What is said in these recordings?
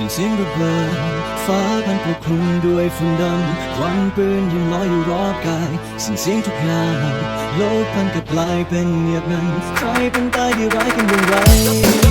สิ้นเสียงระเบิดฟ้าพันปกคลุมด้วยฝุ่นดำควันปืนยังลอยอยู่รอบกายสิ้นเสียงทุกอย่างโลกพันกลับกลายเป็นเงียบงันใครเป็นตายดีร้ายกันอย่างไร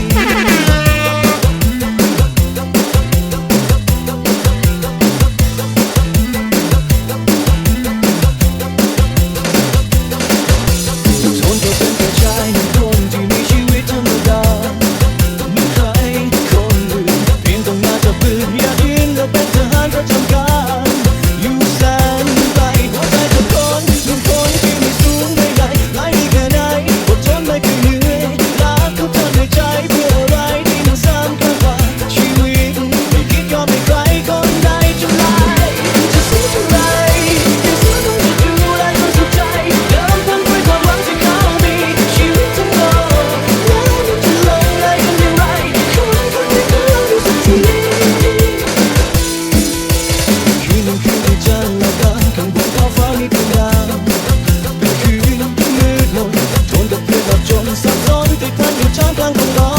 กลางทุ่งดอก